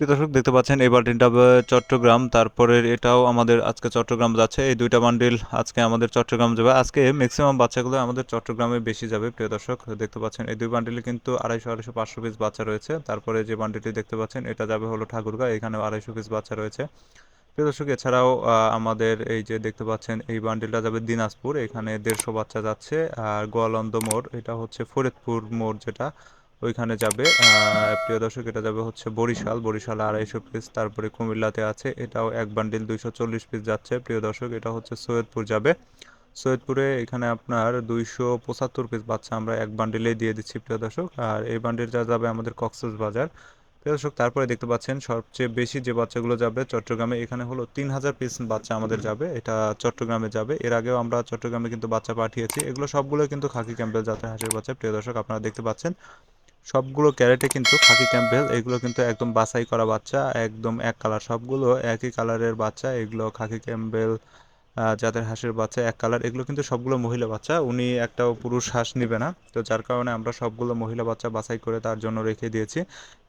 প্রিয় দর্শক, দেখতে পাচ্ছেন এই বান্ডিলটা চট্টগ্রাম তারপরে এটাও আমাদের আজকে চট্টগ্রাম যাচ্ছে, এই দুইটা বান্ডিল আজকে আমাদের চট্টগ্রাম যাবে। আজকে ম্যাক্সিমাম বাচ্চাগুলো আমাদের চট্টগ্রামে বেশি যাবে, প্রিয় দর্শক, দেখতে পাচ্ছেন, এই দুই বান্ডিলে কিন্তু আড়াইশো আড়াইশো, পাঁচশো পিস বাচ্চা রয়েছে। তারপরে যে বান্ডিলটি দেখতে পাচ্ছেন, এটা যাবে হলো ঠাকুরগাঁ, এখানেও আড়াইশো পিস বাচ্চা রয়েছে। প্রিয় দর্শক, এছাড়াও আমাদের এই যে দেখতে পাচ্ছেন, এই বান্ডিলটা যাবে দিনাজপুর, এখানে দেড়শো বাচ্চা যাচ্ছে। আর গোয়ালন্দ মোড়, এটা হচ্ছে ফরিদপুর মোড় যেটা ওইখানে যাবে। প্রিয় দর্শক, এটা যাবে হচ্ছে বরিশাল। বরিশাল আড়াইশো পিস তারপরে কুমিল্লাতে আছে। এটাও এক বান্ডিল দুইশো চল্লিশ পিস যাচ্ছে। প্রিয় দর্শক, এটা হচ্ছে সৈয়দপুর যাবে। সৈয়দপুরে এখানে আপনার দুইশো পঁচাত্তর পিস বাচ্চা আমরা এক বান্ডিলেই দিয়ে দিচ্ছি, প্রিয় দর্শক। আর এই বান্ডিল যা যাবে আমাদের কক্সেস বাজার। প্রিয় দর্শক, তারপরে দেখতে পাচ্ছেন, সবচেয়ে বেশি যে বাচ্চাগুলো যাবে চট্টগ্রামে, এখানে হলো তিন হাজার পিস বাচ্চা আমাদের যাবে। এটা চট্টগ্রামে যাবে। এর আগেও আমরা চট্টগ্রামে কিন্তু বাচ্চা পাঠিয়েছি। এগুলো সবগুলো কিন্তু খাকি ক্যাম্পেল জাতের হাঁসের বাচ্চা। প্রিয় দর্শক, আপনারা দেখতে পাচ্ছেন সবগুলো ক্যারেটে কিন্তু খাকি ক্যাম্পেল এগুলো কিন্তু একদম বাছাই করা বাচ্চা একদম এক কালার। সবগুলো একই কালারের বাচ্চা এগুলো খাকি ক্যাম্পেল আহ, যাদের হাঁসের বাচ্চা এক কালার এগুলো কিন্তু সবগুলো মহিলা বাচ্চা উনি একটাও পুরুষ হাঁস নেবে না। তো যার কারণে আমরা সবগুলো মহিলা বাচ্চা বাছাই করে তার জন্য রেখে দিয়েছি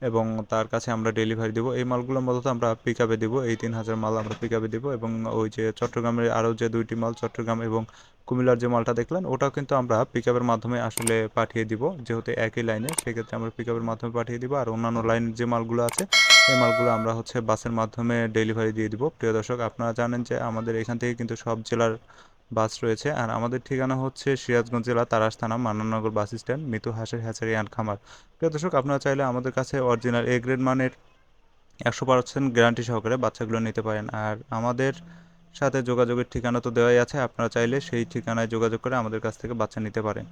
এবং তার কাছে আমরা ডেলিভারি দেবো। এই মালগুলো মূলত আমরা পিক আপে দেবো এই তিন হাজার মাল আমরা পিক আপে দেবো এবং ওই যে চট্টগ্রামের আরও যে দুইটি মাল চট্টগ্রাম এবং কুমিল্লার যে মালটা দেখলেন, ওটাও কিন্তু আমরা পিক মাধ্যমে আসলে পাঠিয়ে দিব। যেহেতু একই লাইনে সেক্ষেত্রে আমরা পিক মাধ্যমে পাঠিয়ে দিব। আর অন্যান্য লাইনের যে মালগুলো আছে এই মালগুলো আমরা হচ্ছে বাসের মাধ্যমে ডেলিভারি দিয়ে দিব। প্রিয় দর্শক, আপনারা জানেন যে আমাদের এখান থেকে কিন্তু সব জেলার বাস রয়েছে। আর আমাদের ঠিকানা হচ্ছে সিরাজগঞ্জ জেলা তারাস থানা, মান্নানগর বাস স্ট্যান্ড, মিতু হাঁসের হ্যাচারি অ্যান্ড খামার। প্রিয় দর্শক, আপনারা চাইলে আমাদের কাছে অরিজিনাল এ গ্রেড মানের একশো পার্সেন্ট গ্যারান্টি সহকারে বাচ্চাগুলো নিতে পারেন। আর আমাদের সাথে যোগাযোগের ঠিকানা তো দেওয়াই আছে, আপনারা চাইলে সেই ঠিকানায় যোগাযোগ করে আমাদের কাছ থেকে বাচ্চা নিতে পারেন।